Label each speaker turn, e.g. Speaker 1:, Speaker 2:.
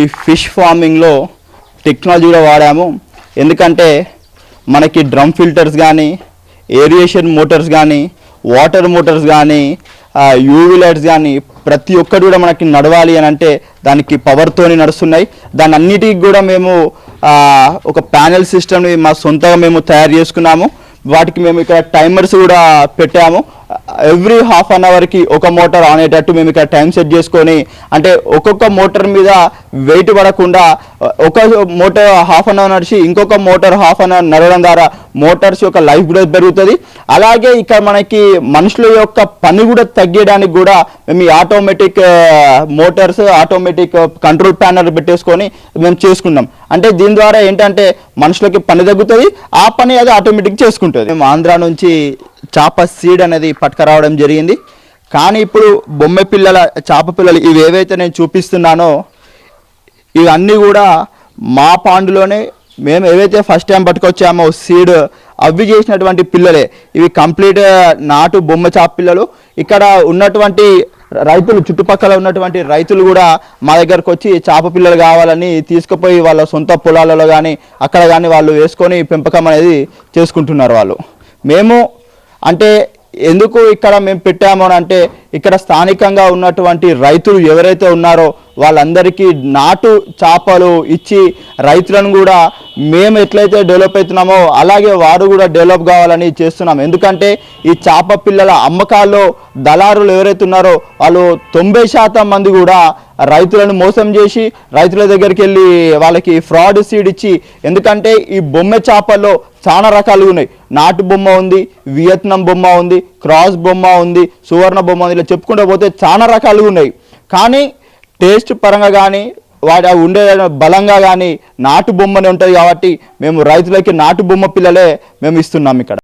Speaker 1: ఈ fish ఫార్మింగ్లో technology కూడా వాడాము. ఎందుకంటే మనకి డ్రమ్ ఫిల్టర్స్ కానీ ఏరియేషన్ మోటార్స్ కానీ వాటర్ మోటార్స్ కానీ యూవీ లైట్స్ కానీ ప్రతి ఒక్కటి కూడా మనకి నడవాలి అని అంటే దానికి పవర్తోని నడుస్తున్నాయి. దాని అన్నిటికి కూడా మేము ఒక ప్యానెల్ సిస్టమ్ని మా సొంతంగా మేము తయారు చేసుకున్నాము. వాటికి మేము ఇక్కడ టైమర్స్ కూడా పెట్టాము. ఎవ్రీ హాఫ్ అన్ అవర్కి ఒక మోటార్ ఆన్ అయ్యేటట్టు మేము ఇక్కడ టైం సెట్ చేసుకొని అంటే ఒక్కొక్క మోటార్ మీద వెయిట్ పడకుండా ఒక మోటార్ హాఫ్ అన్ అవర్ నడిచి ఇంకొక మోటార్ హాఫ్ అన్ అవర్ నడవడం ద్వారా మోటార్స్ యొక్క లైఫ్ కూడా పెరుగుతుంది. అలాగే ఇక్కడ మనకి మనుషుల యొక్క పని కూడా తగ్గడానికి కూడా మేము ఈ automatic motors automatic control panel పెట్టేసుకొని మేము చేసుకున్నాం అంటే దీని ద్వారా ఏంటంటే మనుషులకి పని తగ్గుతుంది ఆ పని అది ఆటోమేటిక్ చేసుకుంటుంది. మేము ఆంధ్ర నుంచి చేప సీడ్ అనేది పట్టుకరావడం జరిగింది. కానీ ఇప్పుడు బొమ్మ పిల్లల చేప పిల్లలు ఇవి ఏవైతే నేను చూపిస్తున్నానో ఇవన్నీ కూడా మా పాండులోనే మేము ఏవైతే ఫస్ట్ టైం పట్టుకొచ్చామో సీడ్ అవి చేసినటువంటి పిల్లలే. ఇవి కంప్లీట్ నాటు బొమ్మ చాప పిల్లలు. ఇక్కడ ఉన్నటువంటి రైతులు చుట్టుపక్కల ఉన్నటువంటి రైతులు కూడా మా దగ్గరకు వచ్చి చేప పిల్లలు కావాలని తీసుకుపోయి వాళ్ళ సొంత పొలాలలో కానీ అక్కడ కానీ వాళ్ళు వేసుకొని పెంపకం అనేది చేసుకుంటున్నారు వాళ్ళు. మేము అంటే ఎందుకు ఇక్కడ మేము పెట్టాము అని అంటే ఇక్కడ స్థానికంగా ఉన్నటువంటి రైతులు ఎవరైతే ఉన్నారో వాళ్ళందరికీ నాటు చేపలు ఇచ్చి రైతులను కూడా మేము ఎట్లయితే డెవలప్ అవుతున్నామో అలాగే వారు కూడా డెవలప్ కావాలని చేస్తున్నాం. ఎందుకంటే ఈ చేప పిల్లల అమ్మకాల్లో దళారులు ఎవరైతే ఉన్నారో వాళ్ళు తొంభై శాతం మంది కూడా రైతులను మోసం చేసి రైతుల దగ్గరికి వెళ్ళి వాళ్ళకి ఫ్రాడ్ సీడ్ ఇచ్చి ఎందుకంటే ఈ బొమ్మ చేపల్లో చాలా రకాలుగా ఉన్నాయి. నాటు బొమ్మ ఉంది వియత్నాం బొమ్మ ఉంది క్రాస్ బొమ్మ ఉంది సువర్ణ బొమ్మ ఉంది ఇలా చెప్పుకుంటూ పోతే చాలా రకాలుగా ఉన్నాయి. కానీ టేస్ట్ పరంగా కానీ వాడు ఉండే బలంగా కానీ నాటు బొమ్మనే ఉంటుంది కాబట్టి మేము రైతులకి నాటు బొమ్మ పిల్లలే మేము ఇస్తున్నాం ఇక్కడ.